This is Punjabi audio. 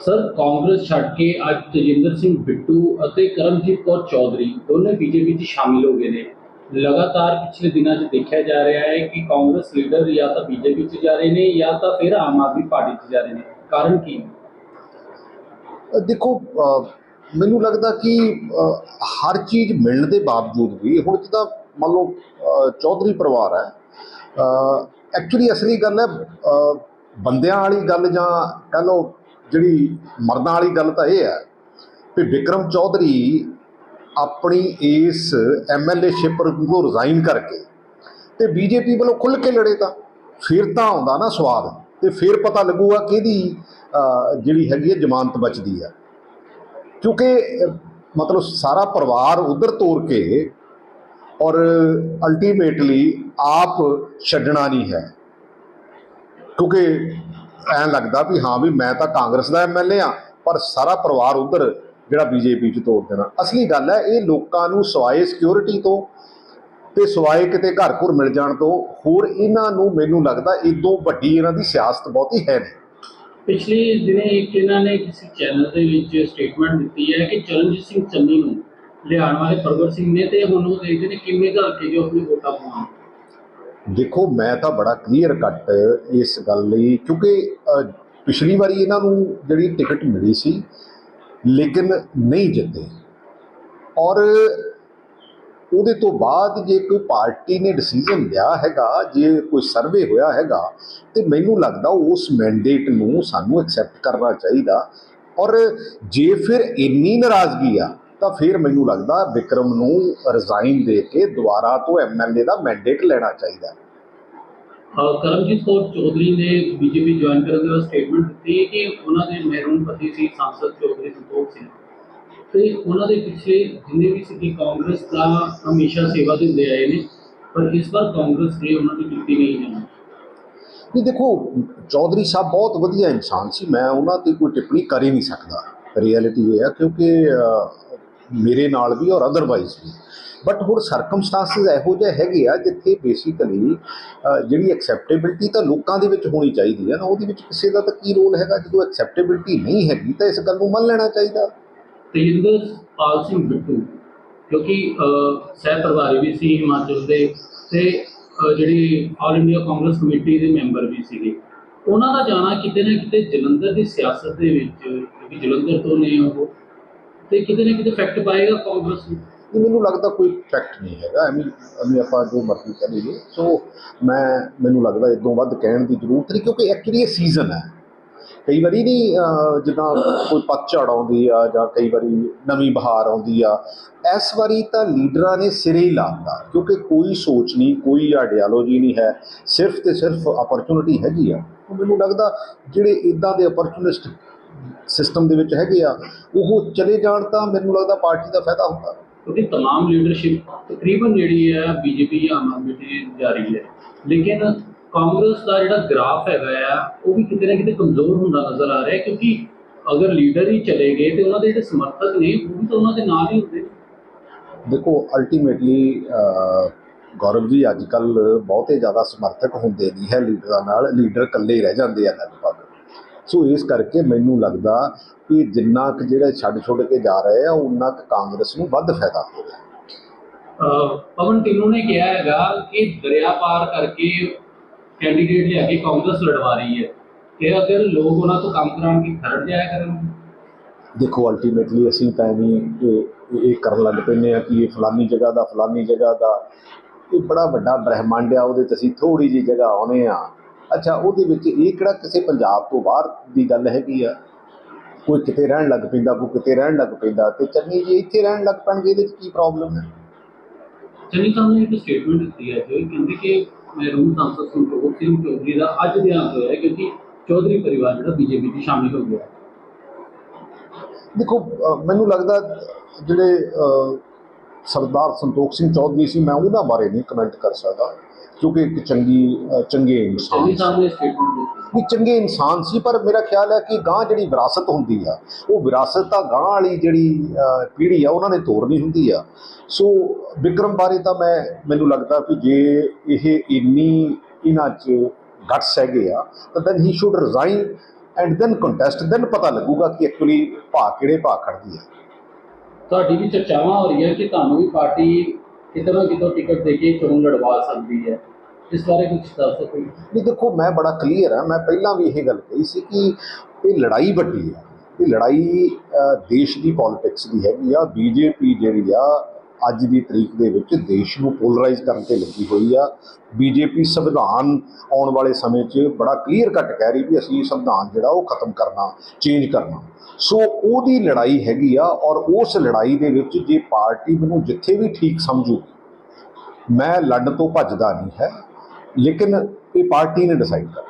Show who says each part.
Speaker 1: ਸਰ, ਕਾਂਗਰਸ ਛੱਡ ਕੇ ਅੱਜ ਤੇਜਿੰਦਰ ਸਿੰਘ ਬਿੱਟੂ ਅਤੇ ਕਰਮਜੀਤ ਕੌਰ ਚੌਧਰੀ ਦੋਨੇ ਬੀਜੇਪੀ 'ਚ ਸ਼ਾਮਿਲ ਹੋ ਗਏ ਨੇ ਲਗਾਤਾਰ ਪਿਛਲੇ ਦਿਨਾਂ 'ਚ ਦੇਖਿਆ ਜਾ ਰਿਹਾ ਹੈ ਕਿ ਕਾਂਗਰਸ ਲੀਡਰ ਜਾਂ ਤਾਂ ਬੀਜੇਪੀ 'ਚ ਜਾ ਰਹੇ ਨੇ ਜਾਂ ਤਾਂ ਫਿਰ ਆਮ ਆਦਮੀ ਪਾਰਟੀ 'ਚ ਜਾ ਰਹੇ ਨੇ ਕਾਰਨ ਕੀ ਹੈ?
Speaker 2: ਦੇਖੋ ਮੈਨੂੰ ਲੱਗਦਾ ਕਿ ਹਰ ਚੀਜ਼ ਮਿਲਣ ਦੇ ਬਾਵਜੂਦ ਵੀ ਹੁਣ ਜਿੱਦਾਂ ਮੰਨ ਲਓ ਚੌਧਰੀ ਪਰਿਵਾਰ ਹੈ ਐਕਚੁਅਲੀ ਅਸਲੀ ਗੱਲ ਹੈ ਬੰਦਿਆਂ ਵਾਲੀ ਗੱਲ ਜਾਂ ਕਹ ਲਓ ਜਿਹੜੀ ਮਰਦਾਂ ਵਾਲੀ ਗੱਲ ਤਾਂ ਇਹ ਹੈ ਕਿ ਵਿਕਰਮ ਚੌਧਰੀ ਆਪਣੀ ਇਸ ਐਮਐਲਏ ਸ਼ਿਪ ਨੂੰ ਰਿਜ਼ਾਈਨ ਕਰਕੇ ਤੇ ਬੀਜੇਪੀ ਵੱਲੋਂ ਖੁੱਲ੍ਹ ਕੇ ਲੜੇ ਤਾਂ ਫਿਰ ਤਾਂ ਆਉਂਦਾ ਨਾ ਸਵਾਦ ਤੇ ਫਿਰ ਪਤਾ ਲੱਗੂਗਾ ਕਿਹਦੀ ਜਿਹੜੀ ਹੈਗੀ ਹੈ ਜ਼ਮਾਨਤ ਬਚਦੀ ਹੈ। ਕਿਉਂਕਿ ਮਤਲਬ ਸਾਰਾ ਪਰਿਵਾਰ ਉਧਰ ਤੋਰ ਕੇ ਔਰ ਅਲਟੀਮੇਟਲੀ ਆਪ ਛੱਡਣਾ ਨਹੀਂ ਹੈ। ਕਿਉਂਕਿ ਐਂ ਲੱਗਦਾ ਵੀ ਹਾਂ ਵੀ ਮੈਂ ਤਾਂ ਕਾਂਗਰਸ ਦਾ ਐਮਐਲਏ ਆ ਪਰ ਸਾਰਾ ਪਰਿਵਾਰ ਉਧਰ ਜਿਹੜਾ ਬੀਜੇਪੀ ਚ ਤੋੜ ਦੇਣਾ। ਅਸਲੀ ਗੱਲ ਹੈ, ਇਹ ਲੋਕਾਂ ਨੂੰ ਸਵਾਏ ਸਿਕਿਉਰਿਟੀ ਤੋਂ ਤੇ ਸਵਾਏ ਕਿਤੇ ਘਰ ਘੁਰ ਮਿਲ ਜਾਣ ਤੋਂ, ਹੋਰ ਇਹਨਾਂ ਨੂੰ ਮੈਨੂੰ ਲੱਗਦਾ ਇਦੋਂ ਵੱਡੀ ਇਹਨਾਂ ਦੀ ਸਿਆਸਤ ਬਹੁਤੀ ਹੈ ਨਹੀਂ।
Speaker 1: ਪਿਛਲੇ ਦਿਨੇ ਇੱਕ ਇਹਨਾਂ ਨੇ ਕਿਸੇ ਚੈਨਲ ਦੇ ਵਿੱਚ ਸਟੇਟਮੈਂਟ ਦਿੱਤੀ ਹੈ ਕਿ ਚਰਨਜੀਤ ਸਿੰਘ ਚੰਨੀ ਨੂੰ ਲਿਆਉਣ ਵਾਲੇ ਪ੍ਰਗਟ ਸਿੰਘ ਨੇ, ਤੇ ਹੁਣ ਉਹ ਦੇਖਦੇ ਨੇ ਕਿੰਨੇ ਘਰ ਕੇ ਜੋ ਆਪਣੀ ਵੋਟਾਂ ਪਾਉਣ।
Speaker 2: ਦੇਖੋ, ਮੈਂ ਤਾਂ ਬੜਾ ਕਲੀਅਰ ਕੱਟ ਇਸ ਗੱਲ ਲਈ, ਕਿਉਂਕਿ ਪਿਛਲੀ ਵਾਰੀ ਇਹਨਾਂ ਨੂੰ ਜਿਹੜੀ ਟਿਕਟ ਮਿਲੀ ਸੀ, ਲੇਕਿਨ ਨਹੀਂ ਜਿੱਤੇ। ਔਰ ਉਹਦੇ ਤੋਂ ਬਾਅਦ ਜੇ ਕੋਈ ਪਾਰਟੀ ਨੇ ਡਿਸੀਜਨ ਲਿਆ ਹੈਗਾ, ਜੇ ਕੋਈ ਸਰਵੇ ਹੋਇਆ ਹੈਗਾ, ਤੇ ਮੈਨੂੰ ਲੱਗਦਾ ਉਸ ਮੈਂਡੇਟ ਨੂੰ ਸਾਨੂੰ ਐਕਸੈਪਟ ਕਰਨਾ ਚਾਹੀਦਾ। ਔਰ ਜੇ ਫਿਰ ਇੰਨੀ ਨਾਰਾਜ਼ਗੀ ਆ ਤਾਂ ਫਿਰ ਮੈਨੂੰ ਲੱਗਦਾ ਵਿਕਰਮ ਨੂੰ ਰਿਜ਼ਾਈਨ ਦੇ ਕੇ ਦੁਬਾਰਾ ਤੋਂ ਐਮਐਲਏ ਦਾ ਮੈਂਡੇਟ ਲੈਣਾ ਚਾਹੀਦਾ
Speaker 1: ਕਰਮਜੀਤ ਕੌਰ ਚੌਧਰੀ ਨੇ ਬੀਜੇਪੀ ਜੁਆਇਨ ਕਰਨ ਦੇ ਸਟੇਟਮੈਂਟ ਦਿੱਤੀ ਕਿ ਉਹਨਾਂ ਦੇ ਮਹਿਰੂਮ ਪਤੀ ਸੀ ਸੰਸਦ ਚੌਧਰੀ ਸੰਤੋਖ ਸਿੰਘ। ਤੇ ਉਹਨਾਂ ਦੇ ਪਿੱਛੇ ਜਿੰਨੇ ਵੀ ਸਿੱਖੀ ਕਾਂਗਰਸ ਦਾ ਹਮੇਸ਼ਾ ਸੇਵਾ ਦਿੰਦੇ ਆਏ ਨੇ ਪਰ ਇਸ ਵਾਰ ਕਾਂਗਰਸ ਨੇ ਉਹਨਾਂ ਦੀ ਕੀਤੀ ਨਹੀਂ ਜਾਣਾ
Speaker 2: ਨਹੀਂ ਦੇਖੋ ਚੌਧਰੀ ਸਾਹਿਬ ਬਹੁਤ ਵਧੀਆ ਇਨਸਾਨ ਸੀ। ਮੈਂ ਉਹਨਾਂ ਤੇ ਕੋਈ ਟਿੱਪਣੀ ਕਰ ਹੀ ਨਹੀਂ ਸਕਦਾ। ਰਿਐਲਿਟੀ ਇਹ ਹੈ ਕਿਉਂਕਿ ਮੇਰੇ ਨਾਲ ਵੀ ਔਰ ਅਦਰਵਾਈਜ਼ ਵੀ। ਬਟ ਹੁਣ ਸਰਕਮਸਟੈਂਸਸ ਇਹੋ ਜਿਹੇ ਹੈਗੇ ਆ ਜਿੱਥੇ ਬੇਸਿਕਲੀ ਜਿਹੜੀ ਐਕਸੈਪਟੇਬਿਲਟੀ ਤਾਂ ਲੋਕਾਂ ਦੇ ਵਿੱਚ ਹੋਣੀ ਚਾਹੀਦੀ ਹੈ ਨਾ, ਉਹਦੇ ਵਿੱਚ ਕਿਸੇ ਦਾ ਤਾਂ ਕੀ ਰੋਲ ਹੈਗਾ? ਜਦੋਂ ਐਕਸੈਪਟੇਬਿਲਟੀ ਨਹੀਂ ਹੈਗੀ ਤਾਂ ਇਸ ਗੱਲ ਨੂੰ ਮੰਨ ਲੈਣਾ ਚਾਹੀਦਾ।
Speaker 1: ਤੇਜਿੰਦਰ ਪਾਲ ਸਿੰਘ ਬਿੱਟੂ ਕਿਉਂਕਿ ਸਹਿ ਪ੍ਰਭਾਰੀ ਵੀ ਸੀ, ਹਿਮਾਚਲ ਦੇ ਤੇ ਜਿਹੜੀ ਆਲ ਇੰਡੀਆ ਕਾਂਗਰਸ ਕਮੇਟੀ ਦੇ ਮੈਂਬਰ ਵੀ ਸੀਗੇ। ਉਹਨਾਂ ਦਾ ਜਾਣਾ ਕਿਤੇ ਨਾ ਕਿਤੇ ਜਲੰਧਰ ਦੀ ਸਿਆਸਤ ਦੇ ਵਿੱਚ, ਕਿਉਂਕਿ ਜਲੰਧਰ ਤੋਂ ਨੇ ਉਹ। ਤੇ ਕਿਤੇ ਨਾ ਕਿਤੇ ਇਫੈਕਟ ਪਾਏਗਾ ਕਾਂਗਰਸ ਨੂੰ।
Speaker 2: ਇਹ ਮੈਨੂੰ ਲੱਗਦਾ ਕੋਈ ਫੈਕਟ ਨਹੀਂ ਹੈਗਾ। ਐਵੇਂ ਐਵੇਂ ਆਪਾਂ ਜੋ ਮਰਜ਼ੀ ਕਹਿ ਲਈਏ। ਸੋ ਮੈਂ ਮੈਨੂੰ ਲੱਗਦਾ ਇਦੋਂ ਵੱਧ ਕਹਿਣ ਦੀ ਜ਼ਰੂਰਤ ਨਹੀਂ, ਕਿਉਂਕਿ ਐਕਚੁਅਲੀ ਇਹ ਸੀਜ਼ਨ ਹੈ। ਕਈ ਵਾਰੀ ਨਹੀਂ ਜਿੱਦਾਂ ਕੋਈ ਪਤਝੜ ਆਉਂਦੀ ਆ ਜਾਂ ਕਈ ਵਾਰੀ ਨਵੀਂ ਬਹਾਰ ਆਉਂਦੀ ਆ, ਇਸ ਵਾਰੀ ਤਾਂ ਲੀਡਰਾਂ ਨੇ ਸਿਰੇ ਹੀ ਲਾਤਾ, ਕਿਉਂਕਿ ਕੋਈ ਸੋਚ ਨਹੀਂ, ਕੋਈ ਆਈਡੀਓਲੋਜੀ ਨਹੀਂ ਹੈ। ਸਿਰਫ ਤੇ ਸਿਰਫ ਅਪਰਚੁਨਿਟੀ ਹੈਗੀ ਆ। ਮੈਨੂੰ ਲੱਗਦਾ ਜਿਹੜੇ ਇਦਾਂ ਦੇ ਅਪਰਚੁਨਿਸਟ ਸਿਸਟਮ ਦੇ ਵਿੱਚ ਹੈਗੇ ਆ ਉਹ ਚਲੇ ਜਾਣ ਤਾਂ ਮੈਨੂੰ ਲੱਗਦਾ ਪਾਰਟੀ ਦਾ ਫਾਇਦਾ ਹੁੰਦਾ
Speaker 1: ਕਿਉਂਕਿ तमाम ਲੀਡਰਸ਼ਿਪ ਤਕਰੀਬਨ ਜਿਹੜੀ ਹੈ ਬੀਜੇਪੀ ਜਾਂ ਆਮ ਆਦਮੀ ਦੀ ਜਾ ਰਹੀ ਹੈ ਲੇਕਿਨ ਕਾਂਗਰਸ ਦਾ ਜਿਹੜਾ ਗ੍ਰਾਫ ਹੈਗਾ ਆ ਉਹ ਵੀ ਕਿਤੇ ਨਾ ਕਿਤੇ ਕਮਜ਼ੋਰ ਹੁੰਦਾ ਨਜ਼ਰ ਆ ਰਿਹਾ ਹੈ ਕਿਉਂਕਿ ਅਗਰ ਲੀਡਰ ਹੀ ਚਲੇ ਗਏ ਤੇ ਉਹਨਾਂ ਦੇ ਜਿਹੜੇ ਸਮਰਥਕ ਨੇ ਉਹ ਵੀ ਤਾਂ ਉਹਨਾਂ ਦੇ ਨਾਲ ਹੀ ਹੁੰਦੇ ਨੇ
Speaker 2: ਦੇਖੋ ਅਲਟੀਮੇਟਲੀ ਗੌਰਵ ਜੀ ਅੱਜ ਕੱਲ ਬਹੁਤੇ ਜ਼ਿਆਦਾ ਸਮਰਥਕ ਹੁੰਦੇ ਨਹੀਂ ਹੈ ਲੀਡਰਾਂ ਨਾਲ ਲੀਡਰ ਇਕੱਲੇ ਹੀ ਰਹਿ ਜਾਂਦੇ ਆ ਲਗਭਗ ਸੋ ਇਸ ਕਰਕੇ ਮੈਨੂੰ ਲੱਗਦਾ ਕਿ ਜਿੰਨਾ ਕੁ ਜਿਹੜੇ ਛੱਡ ਛੁੱਟ ਕੇ ਜਾ ਰਹੇ ਆ ਉਨਾ ਕੁ ਕਾਂਗਰਸ ਨੂੰ ਵੱਧ ਫਾਇਦਾ ਹੋ ਰਿਹਾ।
Speaker 1: ਪਵਨ ਟਿੰਨੂ ਨੇ ਕਿਹਾ ਹੈਗਾ ਕਿ ਦਰਿਆ ਪਾਰ ਕਰਕੇ ਕੈਂਡੀਡੇਟ ਲਿਆ ਕੇ ਕਾਂਗਰਸ ਲੜਵਾ ਰਹੀ ਹੈ। ਕਿ ਅਗਰ ਲੋਕ ਉਹਨਾਂ ਤੋਂ ਕੰਮ ਕਰਾਉਣ ਦੀ ਖਰੜ ਜਾਇਆ ਕਰਨਗੇ
Speaker 2: ਦੇਖੋ ਅਲਟੀਮੇਟਲੀ ਅਸੀਂ ਤਾਂ ਨਹੀਂ ਇਹ ਕਰਨ ਲੱਗ ਪੈਂਦੇ ਆ ਕਿ ਇਹ ਫਲਾਨੀ ਜਗ੍ਹਾ ਦਾ ਫਲਾਨੀ ਜਗ੍ਹਾ ਦਾ ਇਹ ਬੜਾ ਵੱਡਾ ਬ੍ਰਹਿਮੰਡ ਆ ਉਹਦੇ 'ਚ ਅਸੀਂ ਥੋੜੀ ਜੀ ਜਗ੍ਹਾ ਆਉਨੇ ਆ। ਅੱਛਾ ਉਹਦੇ ਵਿੱਚ ਇਹ ਕਿਹੜਾ ਕਿਸੇ ਪੰਜਾਬ ਤੋਂ ਬਾਹਰ ਦੀ ਗੱਲ ਹੈਗੀ ਆ? ਕੋਈ ਕਿਤੇ ਰਹਿਣ ਲੱਗ ਪੈਂਦਾ ਕੋਈ ਕਿਤੇ ਰਹਿਣ ਲੱਗ ਪੈਂਦਾ ਤੇ ਚੰਨੀ ਜੀ ਇੱਥੇ ਰਹਿਣ ਲੱਗ ਪੈਣਗੇ ਇਹਦੇ 'ਚ ਕੀ ਪ੍ਰੋਬਲਮ ਹੈ?
Speaker 1: ਚੰਨੀ ਸਾਹਿਬ ਨੇ ਇੱਕ ਸਟੇਟਮੈਂਟ ਦਿੱਤੀ ਹੈ ਜੋ ਕਹਿੰਦੇ ਕਿ ਮਹਿਰੂਮ ਸੰਸਦ ਸੰਤੋਖ ਸਿੰਘ ਚੌਧਰੀ ਦਾ ਅੱਜ ਦੇਹਾਂਤ ਹੋਇਆ ਕਿਉਂਕਿ ਚੌਧਰੀ ਪਰਿਵਾਰ ਜਿਹੜਾ ਬੀਜੇਪੀ 'ਚ ਸ਼ਾਮਿਲ ਹੋ ਗਿਆ।
Speaker 2: ਦੇਖੋ ਮੈਨੂੰ ਲੱਗਦਾ ਜਿਹੜੇ ਸਰਦਾਰ ਸੰਤੋਖ ਸਿੰਘ ਚੌਧਰੀ ਸੀ ਮੈਂ ਉਹਨਾਂ ਬਾਰੇ ਨਹੀਂ ਕਮੈਂਟ ਕਰ ਸਕਦਾ ਕਿਉਂਕਿ ਇੱਕ ਚੰਗੀ ਚੰਗੇ ਇਨਸਾਨ ਸੀ। ਚੰਗੇ ਇਨਸਾਨ ਸੀ ਪਰ ਮੇਰਾ ਖਿਆਲ ਹੈ ਕਿ ਗਾਂ ਜਿਹੜੀ ਵਿਰਾਸਤ ਹੁੰਦੀ ਆ ਉਹ ਵਿਰਾਸਤ ਤਾਂ ਗਾਂ ਵਾਲੀ ਜਿਹੜੀ ਪੀੜ੍ਹੀ ਆ ਉਹਨਾਂ ਨੇ ਤੋੜਨੀ ਹੁੰਦੀ ਆ। ਸੋ ਵਿਕਰਮ ਬਾਰੇ ਤਾਂ ਮੈਂ ਮੈਨੂੰ ਲੱਗਦਾ ਕਿ ਜੇ ਇਹ ਇੰਨੀ ਇਹਨਾਂ 'ਚ ਗਟਸ ਹੈਗੇ ਆ ਤਾਂ then he should resign and then contest then ਪਤਾ ਲੱਗੂਗਾ ਕਿ ਐਕਚੁਅਲੀ ਭਾ ਕਿਹੜੇ ਭਾ ਖੜਦੀ ਹੈ
Speaker 1: ਤੁਹਾਡੀ ਵੀ ਚਰਚਾਵਾਂ ਹੋ ਰਹੀਆਂ ਕਿ ਤੁਹਾਨੂੰ ਵੀ ਪਾਰਟੀ ਕਿਤੇ ਨਾ ਕਿਤੇ ਟਿਕਟ ਦੇ ਕੇ ਚੋਣ ਲੜਵਾ ਸਕਦੀ ਹੈ। ਇਸ ਬਾਰੇ ਕੁਝ ਦੱਸ ਸਕੋ
Speaker 2: ਨਹੀਂ, ਦੇਖੋ, ਮੈਂ ਬੜਾ ਕਲੀਅਰ ਹਾਂ। ਮੈਂ ਪਹਿਲਾਂ ਵੀ ਇਹ ਗੱਲ ਕਹੀ ਸੀ ਕਿ ਇਹ ਲੜਾਈ ਵੱਡੀ ਹੈ। ਇਹ ਲੜਾਈ ਦੇਸ਼ ਦੀ ਪੋਲਿਟਿਕਸ ਦੀ ਹੈਗੀ ਆ। ਬੀਜੇਪੀ ਜਿਹੜੀ ਆ, ਅੱਜ ਦੀ ਤਰੀਕ ਦੇ ਵਿੱਚ ਦੇਸ਼ ਨੂੰ ਪੋਲਰਾਈਜ਼ ਕਰਨ ਤੇ ਲੱਗੀ ਹੋਈ ਆ। ਬੀਜੇਪੀ ਸੰਵਿਧਾਨ ਆਉਣ ਵਾਲੇ ਸਮੇਂ 'ਚ ਬੜਾ ਕਲੀਅਰ ਕੱਟ ਕਹਿ ਰਹੀ ਵੀ ਅਸੀਂ ਸੰਵਿਧਾਨ ਜਿਹੜਾ ਉਹ ਖਤਮ ਕਰਨਾ ਚੇਂਜ ਕਰਨਾ। ਸੋ ਉਹਦੀ ਲੜਾਈ ਹੈਗੀ ਆ ਔਰ ਉਸ ਲੜਾਈ ਦੇ ਵਿੱਚ ਜੇ ਪਾਰਟੀ ਮੈਨੂੰ ਜਿੱਥੇ ਵੀ ਠੀਕ ਸਮਝੂ, ਮੈਂ ਲੜਨ ਤੋਂ ਭੱਜਦਾ ਨਹੀਂ ਹੈ, ਲੇਕਿਨ ਇਹ ਪਾਰਟੀ ਨੇ ਡਿਸਾਈਡ ਕਰਨਾ।